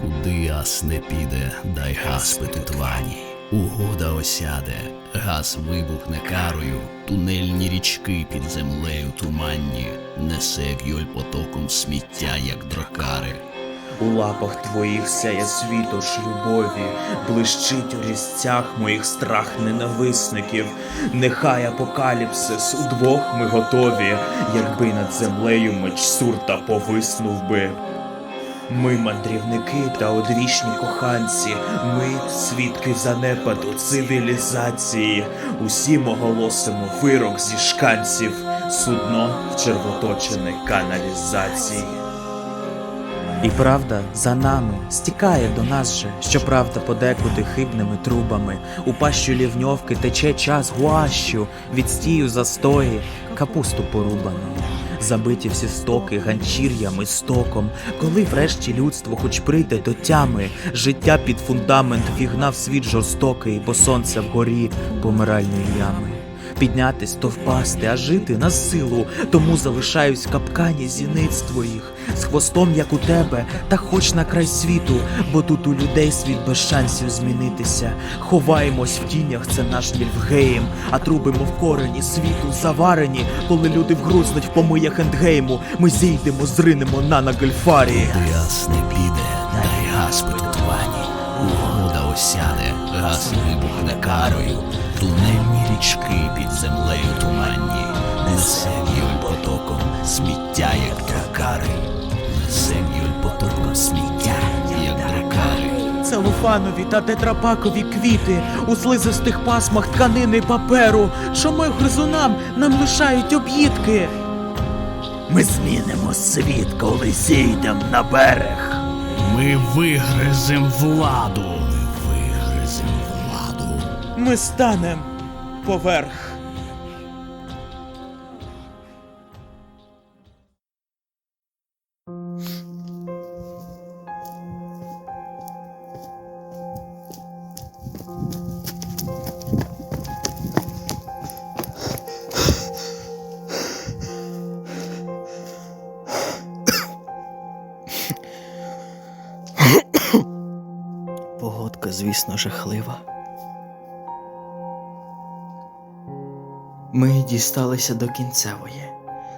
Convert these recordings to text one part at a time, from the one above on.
Куди ас не піде, дай газ петутвані. Угода осяде, газ вибухне карою, тунельні річки під землею туманні, несе в'юль потоком сміття, як дракари. У лапах твоїх сяє світоч любові, блищить у різцях моїх страх ненависників. Нехай апокаліпсис удвох ми готові, якби над землею меч сурта повиснув би. Ми мандрівники та одвічні коханці, ми свідки занепаду цивілізації. Усім оголосимо вирок зі шканців, судно в червоточини каналізації. І правда за нами стікає до нас же, щоправда, подекуди хибними трубами. У пащу лівньовки тече час гуащу, відстію застої, капусту порубану. Забиті всі стоки ганчір'ями, стоком, коли врешті людство хоч прийде до тями, життя під фундамент вігнав світ жорстокий, бо сонце вгорі помиральної ями. Піднятись то впасти, а жити на силу, тому залишаюсь в капкані зіниць твоїх, з хвостом, як у тебе, та хоч на край світу, бо тут у людей світ без шансів змінитися. Ховаємось в тінях, це наш Нільфгейм, а трубимо в корені світу заварені, коли люди вгрузнуть в помиях ендгейму, ми зійдемо, зринемо на Нагельфарії. Куди ас не піде, дай газ петутвані. Угода осяде, газ вибухне карою, тунельні річки під землею туманні, несе в'юль потоком сміття, як дракари, несе в'юль потоком сміття, як дракари. Целофанові та тетрапакові квіти у слизистих пасмах тканини паперу, що ми гризунам нам лишають об'їдки. Ми змінимо світ, коли зійдем на берег. Ми вигризем владу. Ми станем поверх. Звісно, жахлива. Ми дісталися до кінцевої,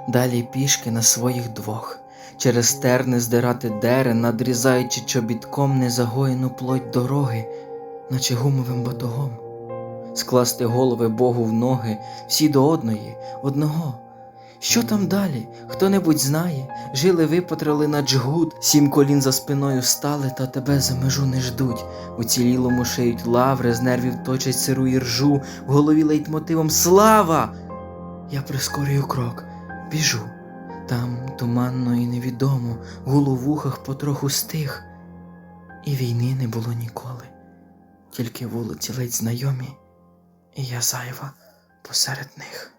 далі пішки на своїх двох, через терни здирати дерен, надрізаючи чобітком незагоєну плоть дороги, наче гумовим батогом, скласти голови Богу в ноги, всі до одної, одного. Що там далі? Хто-небудь знає, жили випотрали на джгут, сім колін за спиною стали, та тебе за межу не ждуть. Уцілілому шиють лаври, з нервів точать сиру іржу, в голові лейтмотивом Слава! Я прискорюю крок, біжу. Там туманно і невідомо, гул у вухах потроху стих, і війни не було ніколи. Тільки вулиці ледь знайомі, і я зайва посеред них.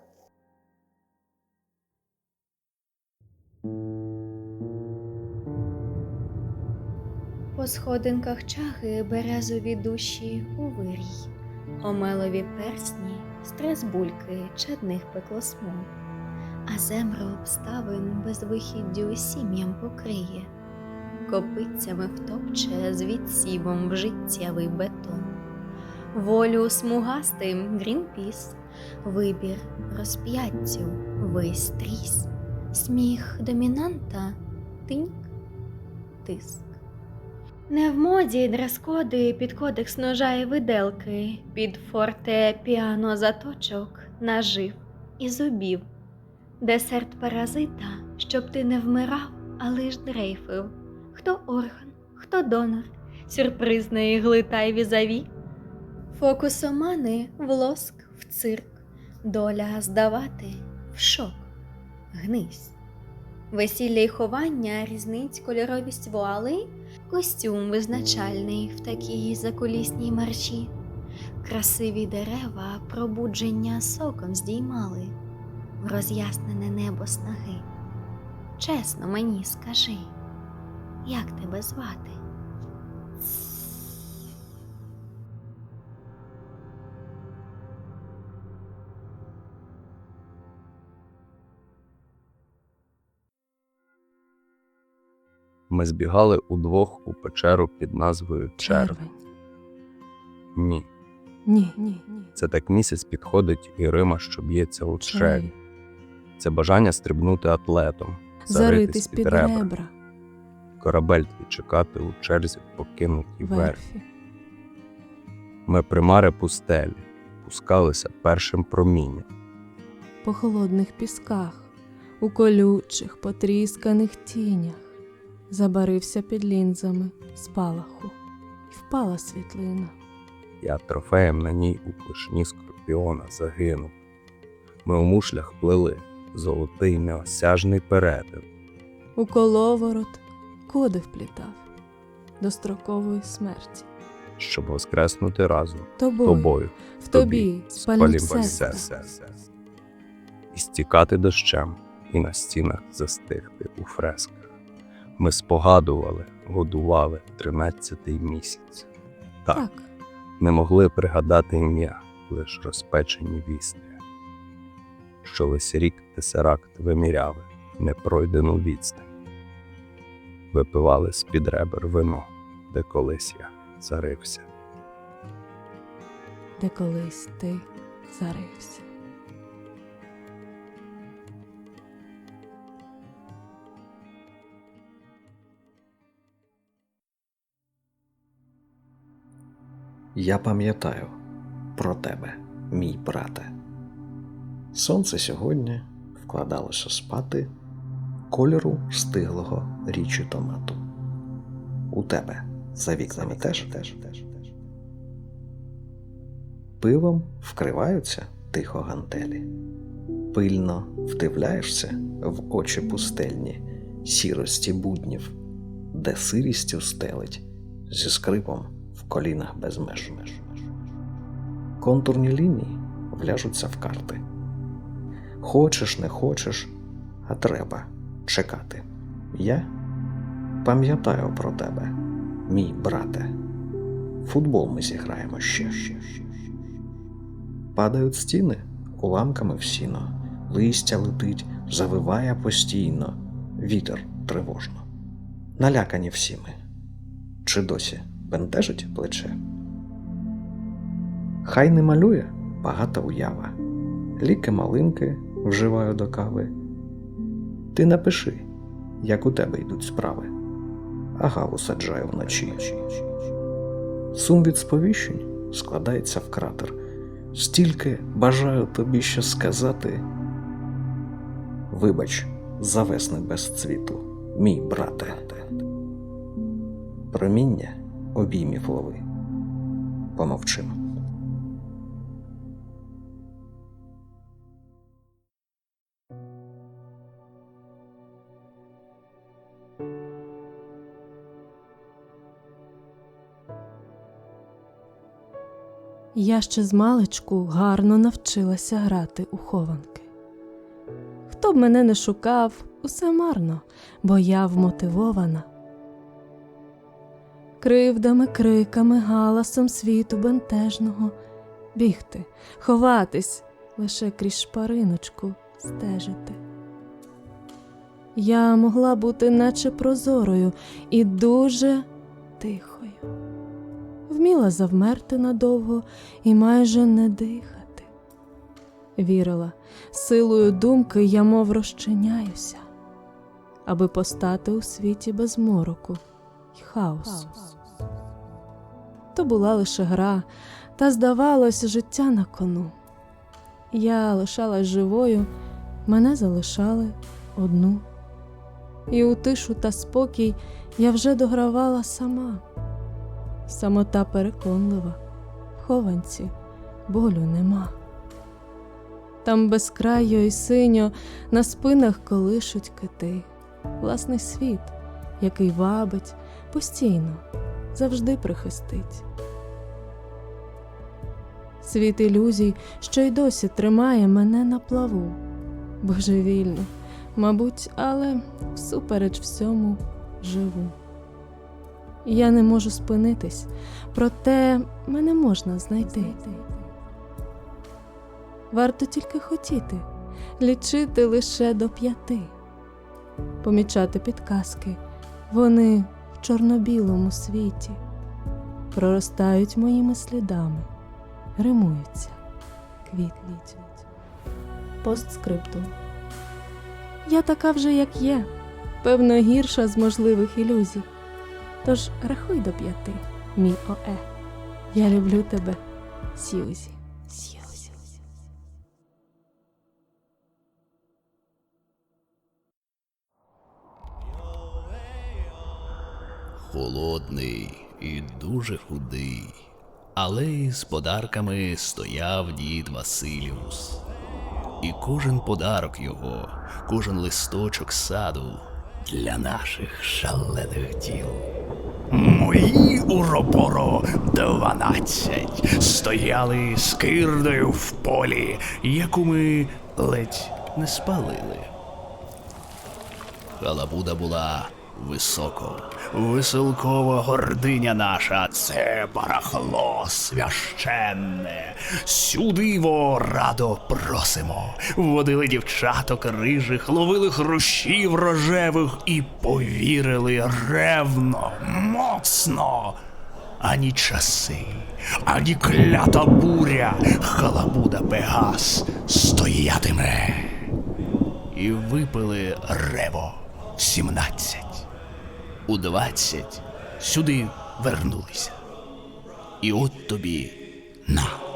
По сходинках чаги березові душі у вирій, омелові персні, стрес бульки чадних пеклосмуг, а земро обставин безвихіддю сім'ям покриє, копицями втопче з відсівом в життєвий бетон, волю смугастим грінпіс, вибір розп'яттю весь сміх домінанта тиньк, тиск. Не в моді дрес-коди під кодекс ножа і виделки, під форте піано заточок, нажив і зубів, десерт паразита, щоб ти не вмирав, а лиш дрейфив. Хто орган, хто донор, сюрпризної ігли та й візаві, фокусомани в лоск, в цирк, доля здавати в шок, гнись. Весілля й ховання, різниць, кольоровість вуали, костюм визначальний в такій закулісній марші. Красиві дерева пробудження соком здіймали, в роз'яснене небо снаги. Чесно мені скажи, як тебе звати? Ми збігали удвох у печеру під назвою Червень. Ні, Ні, ні, ні. це так місяць підходить і Рима, що б'ється у чреві. Це бажання стрибнути атлетом, Заритись під ребра. корабель твій чекати у черзі покинутій верфі. Верфі. Ми примари пустелі, пускалися першим промінням. По холодних пісках, у колючих, потрісканих тінях. Забарився під лінзами спалаху. І впала світлина. Я трофеєм на ній у клишні скорпіона загинув. Ми у мушлях плели золотий неосяжний перетин. У коловорот коди вплітав до строкової смерті. щоб воскреснути разом Тобою, тобою, в тобі серце. серце. І стікати дощем, і на стінах застигти у фресках. Ми спогадували, годували тринадцятий місяць. Так, Так, не могли пригадати ім'я, лиш розпечені вісни. Що весь рік тесеракт виміряли непройдену відстань. Випивали з-під ребер вино, де колись я зарився. де колись ти зарився. Я пам'ятаю про тебе, мій брате. Сонце сьогодні вкладалося спати кольору стиглого річі томату. У тебе за вікнами теж теж теж. Пивом вкриваються тихо гантелі. Пильно вдивляєшся в очі пустельні, сірості буднів, де сирістю стелить зі скрипом в колінах без меж. Контурні лінії вляжуться в карти. Хочеш, не хочеш, а треба чекати. Я пам'ятаю про тебе, мій брате. Футбол ми зіграємо ще. Падають стіни уламками в сіно, листя летить, завиває постійно, вітер тривожно. Налякані всі ми. Чи досі бентежить плече? Хай не малює багата уява. Ліки малинки вживаю до кави. Ти напиши, як у тебе йдуть справи, а гаву саджаю вночі. Сум від сповіщень складається в кратер. Стільки бажаю тобі ще сказати. Вибач, за весни без цвіту, мій брате. Проміння обіймів лови. Помовчимо. Я ще з маличку гарно навчилася грати у хованки. Хто б мене не шукав, усе марно, бо я вмотивована. Кривдами, криками, галасом світу бентежного бігти, ховатись, лише крізь шпариночку стежити. Я могла бути наче прозорою і дуже тихою вміла завмерти надовго і майже не дихати. Вірила, силою думки я мов розчиняюся, аби постати у світі без мороку й хаосу. То була лише гра, та здавалось життя на кону. Я лишалась живою, мене залишали одну. І у тишу та спокій я вже догравала сама. Самота переконлива, в хованці болю нема. Там безкрайо й синьо на спинах колишуть кити, власний світ, який вабить постійно, завжди прихистить. Світ ілюзій, що й досі тримає мене на плаву, божевільно, мабуть, але всупереч всьому живу. Я не можу спинитись, проте мене можна знайти. Варто тільки хотіти, лічити лише до п'яти, помічати підказки, Вони в чорно-білому світі проростають моїми слідами, римуються, квітліть. Постскриптум. Я така вже, як є, певно, гірша з можливих ілюзій. Тож рахуй до п'яти, мій Оe. Я люблю тебе. Сьюзі. Холодний і дуже худий. Але з подарками стояв дід Василіус. І кожен подарок його, кожен листочок саду для наших шалених діл. Мої уроборо дванадцять стояли скирдою в полі, яку ми ледь не спалили. Халабуда була високо, веселкова гординя наша, це барахло священне. Сюди во радо просимо. Водили дівчаток рижих, ловили хрущів рожевих і повірили ревно, моцно. Ані часи, ані клята буря, халабуда Пегас стоятиме і випили рево 17. У 20 сюди вернулися. І от тобі на.